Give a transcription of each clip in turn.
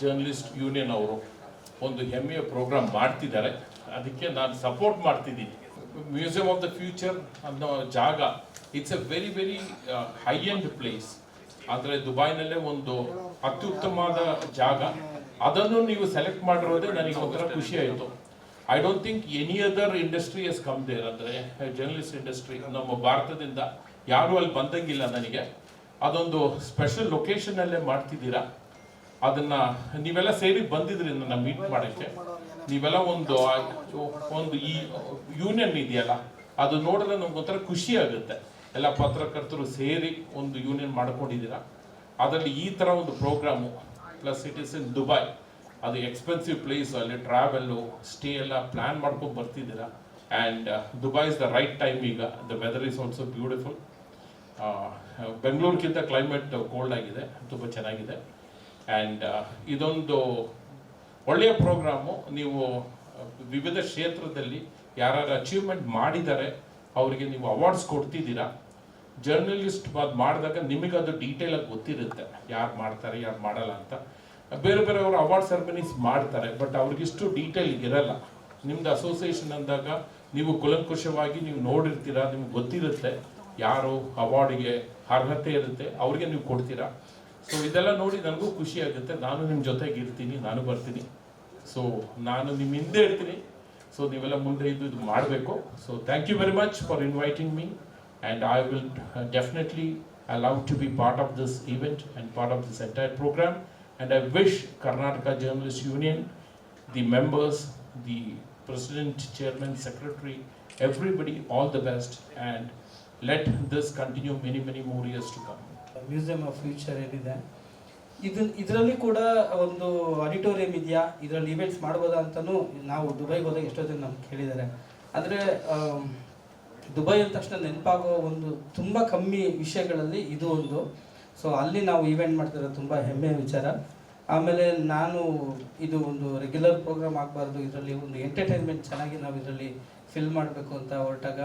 Journalist union ಅವರು ಒಂದು ಹೆಮ್ಮೆಯ ಪ್ರೋಗ್ರಾಮ್ ಮಾಡ್ತಿದ್ದಾರೆ. ಅದಕ್ಕೆ ನಾನು ಸಪೋರ್ಟ್ ಮಾಡ್ತಿದ್ದೀನಿ. ಮ್ಯೂಸಿಯಂ ಆಫ್ ದ ಫ್ಯೂಚರ್ ಅನ್ನೋ ಜಾಗ it's a very very high end place ಅಂದರೆ ದುಬೈನಲ್ಲೇ ಒಂದು ಅತ್ಯುತ್ತಮವಾದ ಜಾಗ. ಅದನ್ನು ನೀವು ಸೆಲೆಕ್ಟ್ ಮಾಡಿರೋದೇ ನನಗೆ ಒಂಥರ ಖುಷಿ ಆಯಿತು. I don't think any other industries come there ಅಂದರೆ ಜರ್ನಲಿಸ್ಟ್ ಇಂಡಸ್ಟ್ರಿ ನಮ್ಮ ಭಾರತದಿಂದ ಯಾರೂ ಅಲ್ಲಿ ಬಂದಂಗಿಲ್ಲ ನನಗೆ. ಅದೊಂದು ಸ್ಪೆಷಲ್ ಲೊಕೇಶನಲ್ಲೇ ಮಾಡ್ತಿದ್ದೀರಾ. ಅದನ್ನ ನೀವೆಲ್ಲ ಸೇರಿ ಬಂದಿದ್ರಿ ನನ್ನ ಮೀಟ್ ಮಾಡೋಕ್ಕೆ. ನೀವೆಲ್ಲ ಒಂದು ಒಂದು ಈ ಯೂನಿಯನ್ ಇದೆಯಲ್ಲ, ಅದು ನೋಡಿದ್ರೆ ನಮ್ಗೆ ಒಂಥರ ಖುಷಿ ಆಗುತ್ತೆ. ಎಲ್ಲ ಪತ್ರಕರ್ತರು ಸೇರಿ ಒಂದು ಯೂನಿಯನ್ ಮಾಡ್ಕೊಂಡಿದ್ದೀರಾ? ಅದರಲ್ಲಿ ಈ ಥರ ಒಂದು program plus it is in Dubai ಅದು ಎಕ್ಸ್ಪೆನ್ಸಿವ್ ಪ್ಲೇಸ್ ಅಲ್ಲಿ ಟ್ರಾವೆಲ್ಲು ಸ್ಟೇ ಎಲ್ಲ ಪ್ಲಾನ್ ಮಾಡ್ಕೊಂಡು ಬರ್ತಿದ್ದೀರಾ? And Dubai is the right time ಈಗ. The weather is also beautiful ಬೆಂಗಳೂರಿಗಿಂತ climate cold ಆಗಿದೆ. ತುಂಬ ಚೆನ್ನಾಗಿದೆ. ಆ್ಯಂಡ್ ಇದೊಂದು ಒಳ್ಳೆಯ ಪ್ರೋಗ್ರಾಮು. ನೀವು ವಿವಿಧ ಕ್ಷೇತ್ರದಲ್ಲಿ ಯಾರು ಅಚೀವ್ಮೆಂಟ್ ಮಾಡಿದ್ದಾರೆ ಅವರಿಗೆ ನೀವು ಅವಾರ್ಡ್ಸ್ ಕೊಡ್ತಿದ್ದೀರಾ. ಜರ್ನಲಿಸ್ಟ್ ಅದು ಮಾಡಿದಾಗ ನಿಮಗೆ ಅದು ಡೀಟೇಲಾಗಿ ಗೊತ್ತಿರುತ್ತೆ. ಯಾರು ಮಾಡ್ತಾರೆ, ಯಾರು ಮಾಡಲ್ಲ ಅಂತ. ಬೇರೆ ಬೇರೆಯವರು ಅವಾರ್ಡ್ ಸೆರೆಮನೀಸ್ ಮಾಡ್ತಾರೆ ಬಟ್ ಅವ್ರಿಗಿಷ್ಟು ಡೀಟೇಲ್ ಇರಲ್ಲ. ನಿಮ್ದು ಅಸೋಸಿಯೇಷನ್ ಅಂದಾಗ ನೀವು ಕುಲಂಕುಷವಾಗಿ ನೀವು ನೋಡಿರ್ತೀರಾ, ನಿಮ್ಗೆ ಗೊತ್ತಿರುತ್ತೆ ಯಾರು ಅವಾರ್ಡಿಗೆ ಅರ್ಹತೆ ಇರುತ್ತೆ, ಅವ್ರಿಗೆ ನೀವು ಕೊಡ್ತೀರಾ. ಸೊ ಇದೆಲ್ಲ ನೋಡಿ ನನಗೂ ಖುಷಿ ಆಗುತ್ತೆ ನಾನು ನಿಮ್ಮ ಜೊತೆಗೆ ಇರ್ತೀನಿ ನಾನು ಬರ್ತೀನಿ ಸೊ ನಾನು ನಿಮ್ಮ ಹಿಂದೆ ಇರ್ತೀನಿ ಸೊ ನೀವೆಲ್ಲ ಮುಂದೆ ಇದ್ದು ಇದು ಮಾಡಬೇಕು so thank you very much for inviting me and I will definitely allow to be part of this event and part of this entire program. And I wish Karnataka Journalists Union, the members, the president, chairman, secretary, everybody, all the best. And let this continue many, many more years to come. Museum of future ಏನಿದೆ. ಇದು, ಇದರಲ್ಲಿ ಕೂಡ ಒಂದು auditorium ಇದೆಯಾ? ಇದರಲ್ಲಿ events ಮಾಡ್ಬೋದಾ ಅಂತಲೂ ನಾವು ದುಬೈಗೆ ಹೋದಾಗ ಎಷ್ಟೋ ಜನ ನಮ್ಗೆ ಕೇಳಿದ್ದಾರೆ. ಅಂದರೆ ದುಬೈ ಅಂದ ತಕ್ಷಣ ನೆನಪಾಗೋ ಒಂದು ತುಂಬ ಕಮ್ಮಿ ವಿಷಯಗಳಲ್ಲಿ ಇದು ಒಂದು. ಸೊ ಅಲ್ಲಿ ನಾವು ಇವೆಂಟ್ ಮಾಡ್ತಿರೋ ತುಂಬ ಹೆಮ್ಮೆಯ ವಿಚಾರ. ಆಮೇಲೆ ನಾನು ಇದು ಒಂದು ರೆಗ್ಯುಲರ್ ಪ್ರೋಗ್ರಾಮ್ ಆಗಬಾರ್ದು, ಇದರಲ್ಲಿ ಒಂದು ಎಂಟರ್ಟೈನ್ಮೆಂಟ್ ಚೆನ್ನಾಗಿ ನಾವು ಇದರಲ್ಲಿ ಫಿಲ್ ಮಾಡಬೇಕು ಅಂತ ಹೊರಟಾಗ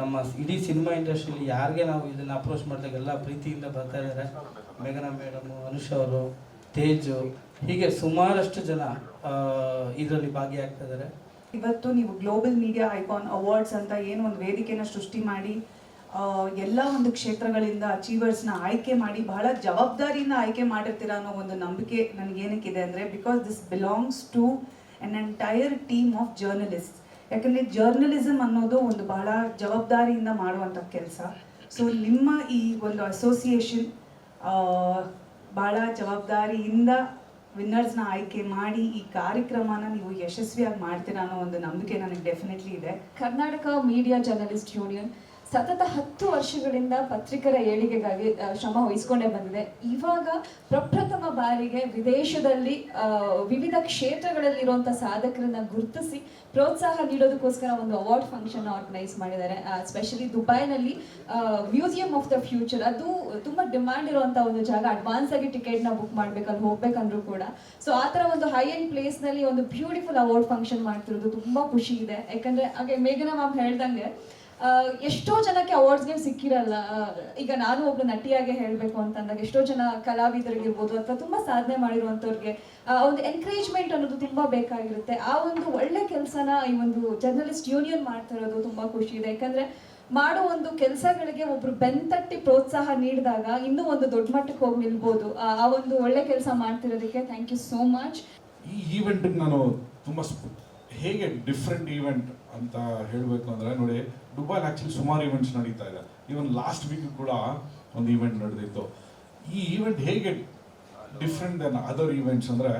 ನಮ್ಮ ಇಡೀ ಸಿನಿಮಾ ಇಂಡಸ್ಟ್ರಿಯಲ್ಲಿ ಯಾರಿಗೆ ನಾವು ಇದನ್ನು ಅಪ್ರೋಚ್ ಮಾಡಿದಾಗ ಎಲ್ಲ ಪ್ರೀತಿಯಿಂದ ಬರ್ತಾ ಇದ್ದಾರೆ ಮೇಘನಾ ಮೇಡಮು ಅನುಷ್ ಅವರು, ತೇಜು, ಹೀಗೆ ಸುಮಾರಷ್ಟು ಜನ ಇದರಲ್ಲಿ ಭಾಗಿಯಾಗ್ತಾ ಇದ್ದಾರೆ ಇವತ್ತು ನೀವು ಗ್ಲೋಬಲ್ ಮೀಡಿಯಾ ಐಕಾನ್ ಅವಾರ್ಡ್ಸ್ ಅಂತ ಏನು ಒಂದು ವೇದಿಕೆನ ಸೃಷ್ಟಿ ಮಾಡಿ ಎಲ್ಲ ಒಂದು ಕ್ಷೇತ್ರಗಳಿಂದ ಅಚೀವರ್ಸ್ನ ಆಯ್ಕೆ ಮಾಡಿ, ಬಹಳ ಜವಾಬ್ದಾರಿಯಿಂದ ಆಯ್ಕೆ ಮಾಡಿರ್ತೀರ ಅನ್ನೋ ಒಂದು ನಂಬಿಕೆ ನನಗೇನಕ್ಕಿದೆ ಅಂದರೆ because this belongs to an entire team of journalist ಯಾಕಂದರೆ ಜರ್ನಲಿಸಮ್ ಅನ್ನೋದು ಒಂದು ಬಹಳ ಜವಾಬ್ದಾರಿಯಿಂದ ಮಾಡುವಂಥ ಕೆಲಸ. ಸೊ ನಿಮ್ಮ ಈ ಒಂದು ಅಸೋಸಿಯೇಷನ್ ಭಾಳ ಜವಾಬ್ದಾರಿಯಿಂದ ವಿನ್ನರ್ಸ್ನ ಆಯ್ಕೆ ಮಾಡಿ ಈ ಕಾರ್ಯಕ್ರಮನ ನೀವು ಯಶಸ್ವಿಯಾಗಿ ಮಾಡ್ತೀರಾ ಅನ್ನೋ ಒಂದು ನಂಬಿಕೆ ನನಗೆ ಡೆಫಿನೆಟ್ಲಿ ಇದೆ. ಕರ್ನಾಟಕ ಮೀಡಿಯಾ ಜರ್ನಲಿಸ್ಟ್ ಯೂನಿಯನ್ ಸತತ ಹತ್ತು ವರ್ಷಗಳಿಂದ ಪತ್ರಿಕರ ಏಳಿಗೆಗಾಗಿ ಶ್ರಮ ವಹಿಸ್ಕೊಂಡೇ ಬಂದಿದೆ. ಇವಾಗ ಪ್ರಪ್ರಥಮ ಬಾರಿಗೆ ವಿದೇಶದಲ್ಲಿ ವಿವಿಧ ಕ್ಷೇತ್ರಗಳಲ್ಲಿರುವಂಥ ಸಾಧಕರನ್ನ ಗುರುತಿಸಿ ಪ್ರೋತ್ಸಾಹ ನೀಡೋದಕ್ಕೋಸ್ಕರ ಒಂದು ಅವಾರ್ಡ್ ಫಂಕ್ಷನ್ ಆರ್ಗನೈಸ್ ಮಾಡಿದ್ದಾರೆ. ಸ್ಪೆಷಲಿ ದುಬೈನಲ್ಲಿ ಮ್ಯೂಸಿಯಂ ಆಫ್ ದ ಫ್ಯೂಚರ್ ಅದು ತುಂಬಾ ಡಿಮ್ಯಾಂಡ್ ಇರುವಂತ ಒಂದು ಜಾಗ. ಅಡ್ವಾನ್ಸ್ ಆಗಿ ಟಿಕೆಟ್ನ ಬುಕ್ ಮಾಡ್ಬೇಕು ಅಲ್ಲಿ ಹೋಗ್ಬೇಕಂದ್ರೂ ಕೂಡ. ಸೊ ಆ ತರ ಒಂದು ಹೈ ಎಂಡ್ ಪ್ಲೇಸ್ನಲ್ಲಿ ಒಂದು ಬ್ಯೂಟಿಫುಲ್ ಅವಾರ್ಡ್ ಫಂಕ್ಷನ್ ಮಾಡ್ತಿರೋದು ತುಂಬಾ ಖುಷಿ ಇದೆ. ಯಾಕಂದ್ರೆ, ಹಾಗೆ ಮೇಘನಾ ಮ್ಯಾಮ್ ಹೇಳ್ದಂಗೆ ಎಷ್ಟೋ ಜನಕ್ಕೆ ಅವಾರ್ಡ್ಸ್ಗೆ ಸಿಕ್ಕಿರಲ್ಲ. ಈಗ ನಾನು ಒಬ್ಳು ನಟಿಯಾಗೆ ಹೇಳಬೇಕು ಅಂತಂದಾಗ ಎಷ್ಟೋ ಜನ ಕಲಾವಿದರಿಗಿರ್ಬೋದು ಅಥವಾ ತುಂಬಾ ಸಾಧನೆ ಮಾಡಿರುವಂಥವ್ರಿಗೆ ಒಂದು ಎನ್ಕರೇಜ್ಮೆಂಟ್ ಅನ್ನೋದು ತುಂಬಾ ಬೇಕಾಗಿರುತ್ತೆ. ಆ ಒಂದು ಒಳ್ಳೆ ಕೆಲಸನ ಈ ಒಂದು ಜರ್ನಲಿಸ್ಟ್ ಯೂನಿಯನ್ ಮಾಡ್ತಾ ಇರೋದು ತುಂಬಾ ಖುಷಿ ಇದೆ. ಯಾಕಂದ್ರೆ ಮಾಡೋ ಒಂದು ಕೆಲಸಗಳಿಗೆ ಒಬ್ರು ಬೆನ್ತಟ್ಟಿ ಪ್ರೋತ್ಸಾಹ ನೀಡಿದಾಗ ಇನ್ನೂ ಒಂದು ದೊಡ್ಡ ಮಟ್ಟಕ್ಕೆ ಹೋಗಿ ನಿಲ್ಬೋದು. ಆ ಒಂದು ಒಳ್ಳೆ ಕೆಲಸ ಮಾಡ್ತಿರೋದಕ್ಕೆ ಥ್ಯಾಂಕ್ ಯು ಸೋ ಮಚ್ ಈ ಈವೆಂಟ್ ನಾನು ತುಂಬ ಹೇಗೆ ಡಿಫ್ರೆಂಟ್ ಈವೆಂಟ್ ಅಂತ ಹೇಳಬೇಕು ಅಂದರೆ, ನೋಡಿ ದುಬೈಲಿ ಆ್ಯಕ್ಚುಲಿ ಸುಮಾರು ಈವೆಂಟ್ಸ್ ನಡೀತಾ ಇದೆ. ಈವನ್ ಲಾಸ್ಟ್ ವೀಕ್ ಕೂಡ ಒಂದು ಈವೆಂಟ್ ನಡೆದಿತ್ತು. ಈ ಈವೆಂಟ್ ಹೇಗೆ ಡಿಫ್ರೆಂಟ್ ದೆನ್ ಅದರ್ ಈವೆಂಟ್ಸ್ ಅಂದರೆ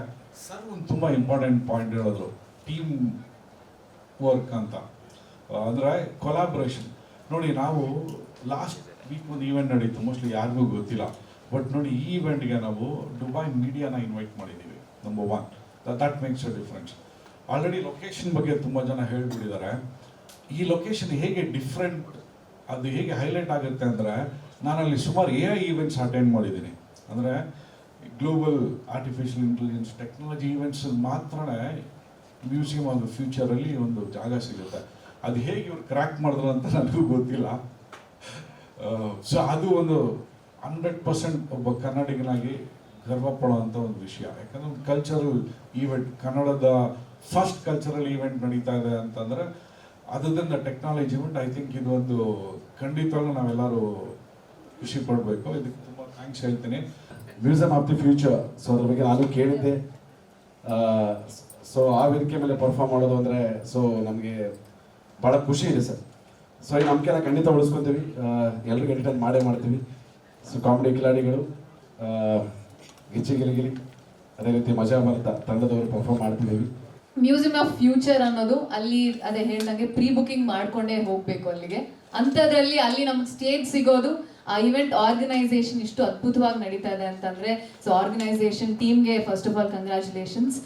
ಸರ್ ಒಂದು ತುಂಬ ಇಂಪಾರ್ಟೆಂಟ್ ಪಾಯಿಂಟ್ ಹೇಳಿದ್ರು. ಟೀಮ್ ವರ್ಕ್ ಅಂತ. ಅಂದರೆ ಕೊಲಾಬ್ರೇಷನ್ ನೋಡಿ, ನಾವು ಲಾಸ್ಟ್ ವೀಕ್ ಒಂದು ಈವೆಂಟ್ ನಡೀತು. ಮೋಸ್ಟ್ಲಿ ಯಾರಿಗೂ ಗೊತ್ತಿಲ್ಲ. ಬಟ್ ನೋಡಿ, ಈ ಈವೆಂಟ್ಗೆ ನಾವು ದುಬೈ ಮೀಡಿಯಾನ ಇನ್ವೈಟ್ ಮಾಡಿದ್ದೀವಿ number one that makes a difference already location ಬಗ್ಗೆ ತುಂಬ ಜನ ಹೇಳ್ಬಿಟ್ಟಿದ್ದಾರೆ. ಈ ಲೊಕೇಶನ್ ಹೇಗೆ ಡಿಫ್ರೆಂಟ್ ಅದು ಹೇಗೆ ಹೈಲೈಟ್ ಆಗುತ್ತೆ ಅಂದರೆ ನಾನಲ್ಲಿ ಸುಮಾರು ಎ ಐ ಈವೆಂಟ್ಸ್ ಅಟೆಂಡ್ ಮಾಡಿದ್ದೀನಿ. ಅಂದರೆ global artificial intelligence technology events ಮಾತ್ರನೇ ಮ್ಯೂಸಿಯಂ ಆಫ್ ದ ಫ್ಯೂಚರಲ್ಲಿ ಒಂದು ಜಾಗ ಸಿಗುತ್ತೆ. ಅದು ಹೇಗೆ ಇವ್ರು ಕ್ರ್ಯಾಕ್ ಮಾಡಿದ್ರು ಅಂತ ನನಗೂ ಗೊತ್ತಿಲ್ಲ. ಸೊ ಅದು ಒಂದು ಹಂಡ್ರೆಡ್ ಪರ್ಸೆಂಟ್ ಒಬ್ಬ ಕನ್ನಡಿಗನಾಗಿ ಗರ್ವ ಪಡುವಂಥ ಒಂದು ವಿಷಯ. ಯಾಕಂದ್ರೆ ಒಂದು ಕಲ್ಚರಲ್ ಈವೆಂಟ್ ಕನ್ನಡದ ಫಸ್ಟ್ ಕಲ್ಚರಲ್ ಈವೆಂಟ್ ನಡೀತಾ ಇದೆ ಅಂತಂದ್ರೆ, ಅದರಿಂದ ಟೆಕ್ನಾಲಜಿ ಇವೆಂಟ್ ಐ ಥಿಂಕ್ ಇದು ಒಂದು ಖಂಡಿತವಾಗ್ಲೂ ನಾವೆಲ್ಲರೂ ಖುಷಿ ಪಡಬೇಕು. ಇದಕ್ಕೆ ತುಂಬ ಥ್ಯಾಂಕ್ಸ್ ಹೇಳ್ತೀನಿ. Museum of the future so ಅದ್ರ ಬಗ್ಗೆ ನಾನು ಕೇಳಿದ್ದೆ. ಸೊ ಆ ವೇದಿಕೆ ಮೇಲೆ ಪರ್ಫಾರ್ಮ್ ಮಾಡೋದು ಅಂದರೆ ಸೊ ನಮಗೆ ಭಾಳ ಖುಷಿ ಇದೆ ಸರ್. ಸೊ ಈ ನಂಬಿಕೆನ ಖಂಡಿತ ಉಳಿಸ್ಕೊತೀವಿ. ಎಲ್ರಿಗೂ ಎಂಟರ್ಟೈನ್ ಮಾಡೇ ಮಾಡ್ತೀವಿ. ಸೊ ಕಾಮಿಡಿ ಕಿಲಾಡಿಗಳು ಗಿಚ್ಚಿ ಗಿಲಿಗಿಲಿ ಅದೇ ರೀತಿ ಮಜಾ ಬರ್ತಾ ತಂಡದವರು ಪರ್ಫಾರ್ಮ್ ಮಾಡ್ತಿದ್ದೀವಿ. ಮ್ಯೂಸಿಯಂ ಆಫ್ ಫ್ಯೂಚರ್ ಅನ್ನೋದು ಅಲ್ಲಿ ಅದೇ ಹೇಳ್ದಂಗೆ ಪ್ರೀ ಬುಕಿಂಗ್ ಮಾಡ್ಕೊಂಡೇ ಹೋಗ್ಬೇಕು ಅಲ್ಲಿಗೆ. ಅಂಥದ್ರಲ್ಲಿ ಅಲ್ಲಿ ನಮ್ಗೆ ಸ್ಟೇಜ್ ಸಿಗೋದು, ಆ ಇವೆಂಟ್ ಆರ್ಗನೈಸೇಷನ್ ಇಷ್ಟು ಅದ್ಭುತವಾಗಿ ನಡೀತಾ ಇದೆ ಅಂತಂದ್ರೆ ಸೊ ಆರ್ಗನೈಸೇಷನ್ ಟೀಮ್ಗೆ ಫಸ್ಟ್ ಆಫ್ ಆಲ್ ಕಂಗ್ರ್ಯಾಚುಲೇಷನ್ಸ್